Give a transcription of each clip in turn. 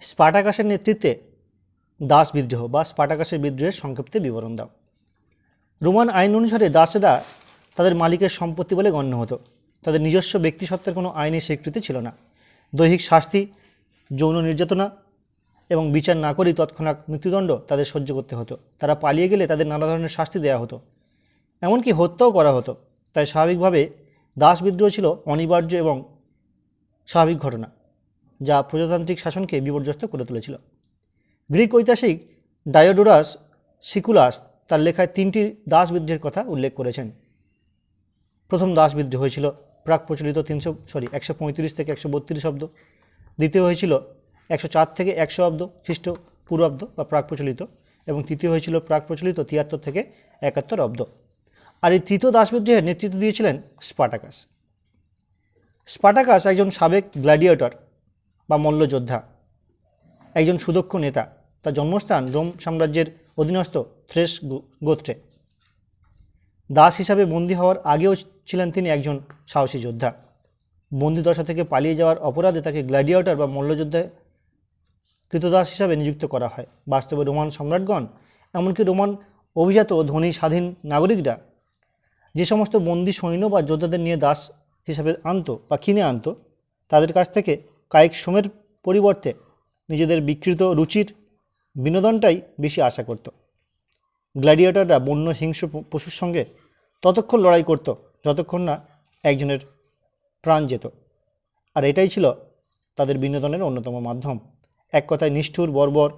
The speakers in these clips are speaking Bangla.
স্পার্টাকাসের নেতৃত্বে দাস বিদ্রোহ বা স্পার্টাকাসের বিদ্রোহের সংক্ষিপ্তে বিবরণ দাও। রোমান আইন অনুসারে দাসেরা তাদের মালিকের সম্পত্তি বলে গণ্য হতো। তাদের নিজস্ব ব্যক্তিসত্ত্বের কোনো আইনি স্বীকৃতি ছিল না। দৈহিক শাস্তি, যৌন নির্যাতনা এবং বিচার না করেই তৎক্ষণাৎ মৃত্যুদণ্ড তাদের সহ্য করতে হতো। তারা পালিয়ে গেলে তাদের নানা ধরনের শাস্তি দেওয়া হতো। এমনকি হত্যাও করা হতো। তাই স্বাভাবিকভাবে দাস বিদ্রোহ ছিল অনিবার্য এবং স্বাভাবিক ঘটনা। যা প্রজাতান্ত্রিক শাসনকে বিপর্যস্ত করে তুলেছিল। গ্রিক ঐতিহাসিক ডায়োডোরাস সিকুলাস তার লেখায় তিনটি দাস বিদ্রোহের কথা উল্লেখ করেছেন। প্রথম দাস বিদ্রোহ হয়েছিল প্রাক প্রচলিত তিনশো, সরি, একশো পঁয়ত্রিশ থেকে একশো বত্রিশ অব্দ। দ্বিতীয় হয়েছিল একশো চার থেকে একশো অব্দ খ্রিস্ট পূর্বাব্দ বা প্রাক প্রচলিত এবং তৃতীয় হয়েছিল প্রাক প্রচলিত তিয়াত্তর থেকে একাত্তর অব্দ। আর এই তৃতীয় দাস বিদ্রোহের নেতৃত্ব দিয়েছিলেন স্পার্টাকাস। স্পাটাকাস একজন সাবেক গ্ল্যাডিয়েটর বা মল্লযোদ্ধা। একজন সুদক্ষ নেতা, তার জন্মস্থান রোম সাম্রাজ্যের অধীনস্থ থ্রেস গোত্রে। দাস হিসাবে বন্দী হওয়ার আগেও ছিলেন তিনি একজন সাহসী যোদ্ধা। বন্দিদশা থেকে পালিয়ে যাওয়ার অপরাধে তাকে গ্ল্যাডিয়েটর বা মল্লযোদ্ধা কৃতদাস হিসাবে নিযুক্ত করা হয়। বাস্তবে রোমান সম্রাটগণ, এমনকি রোমান অভিজাত ধনী স্বাধীন নাগরিকরা, যে সমস্ত বন্দি সৈন্য বা যোদ্ধাদের নিয়ে দাস হিসাবে আনতো বা কিনে আনতো, তাদের কাছ থেকে কায়িক শ্রমের পরিবর্তে নিজেদের বিকৃত রুচির বিনোদনটাই বেশি আশা করত। গ্ল্যাডিয়েটররা বন্য হিংস্র পশুর সঙ্গে ততক্ষণ লড়াই করত যতক্ষণ না একজনের প্রাণ যেত। আর এটাই ছিল তাদের বিনোদনের অন্যতম মাধ্যম। এক কথায় নিষ্ঠুর, বর্বর,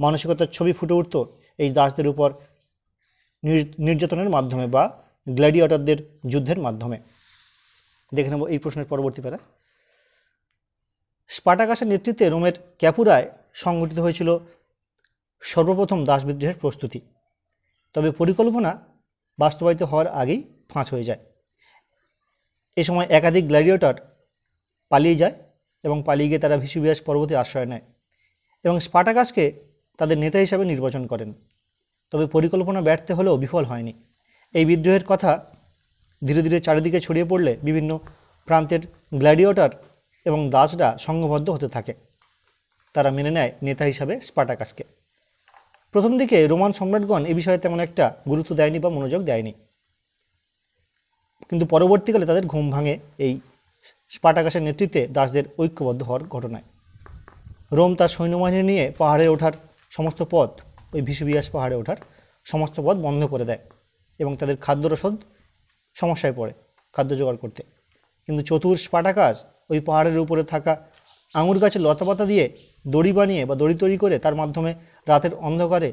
মানসিকতার ছবি ফুটে উঠত এই দাসদের উপর নির- নির্যাতনের মাধ্যমে বা গ্ল্যাডিয়েটরদের যুদ্ধের মাধ্যমে। দেখে নেব এই প্রশ্নের পরবর্তী প্যারা স্পার্টাকাসের নেতৃত্বে রোমের ক্যাপুরায় সংগঠিত হয়েছিল সর্বপ্রথম দাস বিদ্রোহের প্রস্তুতি। তবে পরিকল্পনা বাস্তবায়িত হওয়ার আগেই ফাঁস হয়ে যায়। এ সময় একাধিক গ্ল্যাডিয়েটর পালিয়ে যায় এবং পালিয়ে গিয়ে তারা ভিসুবিয়াস পর্বতে আশ্রয় নেয় এবং স্পাটাকাসকে তাদের নেতা হিসাবে নির্বাচন করেন। তবে পরিকল্পনা ব্যর্থ হলেও বিফল হয়নি। এই বিদ্রোহের কথা ধীরে ধীরে চারিদিকে ছড়িয়ে পড়লে বিভিন্ন প্রান্তের গ্ল্যাডিয়েটর এবং দাসরা সংঘবদ্ধ হতে থাকে। তারা মেনে নেয় নেতা হিসাবে স্পাটাকাসকে প্রথম দিকে রোমান সম্রাটগণ এ বিষয়ে তেমন একটা গুরুত্ব দেয়নি বা মনোযোগ দেয়নি। কিন্তু পরবর্তীকালে তাদের ঘুম ভাঙে এই স্পাটাকাসের নেতৃত্বে দাসদের ঐক্যবদ্ধ হওয়ার ঘটনায়। রোম তার সৈন্যবাহিনী নিয়ে পাহাড়ে ওঠার সমস্ত পথ, ওই ভিসুবিয়াস পাহাড়ে ওঠার সমস্ত পথ বন্ধ করে দেয় এবং তাদের খাদ্য রসদ সমস্যায় পড়ে, খাদ্য জোগাড় করতে। কিন্তু চতুর স্পাটাকাস ওই পাহাড়ের উপরে থাকা আঙুর গাছের লতাপাতা দিয়ে দড়ি বানিয়ে বা দড়ি তৈরি করে তার মাধ্যমে রাতের অন্ধকারে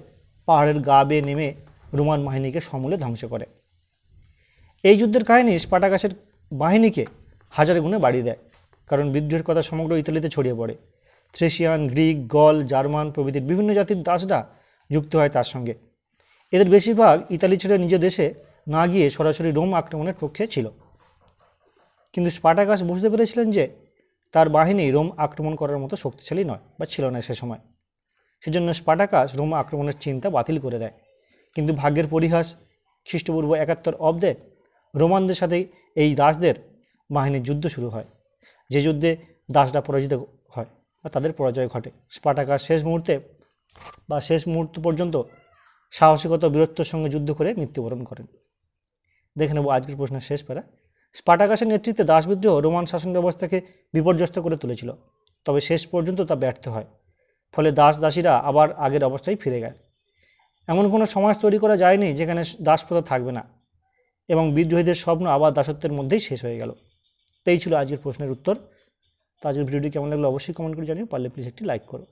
পাহাড়ের গা বেয়ে নেমে রোমান বাহিনীকে সমূলে ধ্বংস করে। এই যুদ্ধের কাহিনী স্পাটাকাসের বাহিনীকে হাজার গুণে বাড়িয়ে দেয়, কারণ বিদ্রোহের কথা সমগ্র ইতালিতে ছড়িয়ে পড়ে। থ্রেশিয়ান গ্রিক, গল, জার্মান প্রভৃতির বিভিন্ন জাতির দাসরা যুক্ত হয় তার সঙ্গে। এদের বেশিরভাগ ইতালি ছেড়ে নিজ দেশে না গিয়ে সরাসরি রোম আক্রমণের পক্ষে ছিল। কিন্তু স্পাটাকাস বুঝতে পেরেছিলেন যে তার বাহিনী রোম আক্রমণ করার মতো শক্তিশালী নয় বা ছিল না সে সময়। সেজন্য স্পাটাকাস রোম আক্রমণের চিন্তা বাতিল করে দেয়। কিন্তু ভাগ্যের পরিহাস, খ্রিস্টপূর্ব একাত্তর অব্দে রোমানদের সাথে এই দাসদের বাহিনীর যুদ্ধ শুরু হয়। যে যুদ্ধে দাসরা পরাজিত হয় বা তাদের পরাজয় ঘটে। স্পাটাকাস শেষ মুহূর্তে বা শেষ মুহূর্ত পর্যন্ত সাহসিকতা বীরত্বের সঙ্গে যুদ্ধ করে মৃত্যুবরণ করেন। দেখে নেব আজকের প্রশ্নের শেষ প্যারা। স্পাটাকাসের নেতৃত্বে দাস বিদ্রোহ রোমান শাসন ব্যবস্থাকে বিপর্যস্ত করে তুলেছিল, তবে শেষ পর্যন্ত তা ব্যর্থ হয়। ফলে দাস দাসীরা আবার আগের অবস্থায় ফিরে গেল। এমন কোনো সমাজ তৈরি করা যায়নি যেখানে দাসপ্রথা থাকবে না এবং বিদ্রোহীদের স্বপ্ন আবার দাসত্বের মধ্যেই শেষ হয়ে গেল। তাই ছিল আজকের প্রশ্নের উত্তর। তো আজকের ভিডিওটি কেমন লাগল অবশ্যই কমেন্ট করে জানিও। পারলে প্লিজ একটি লাইক করো।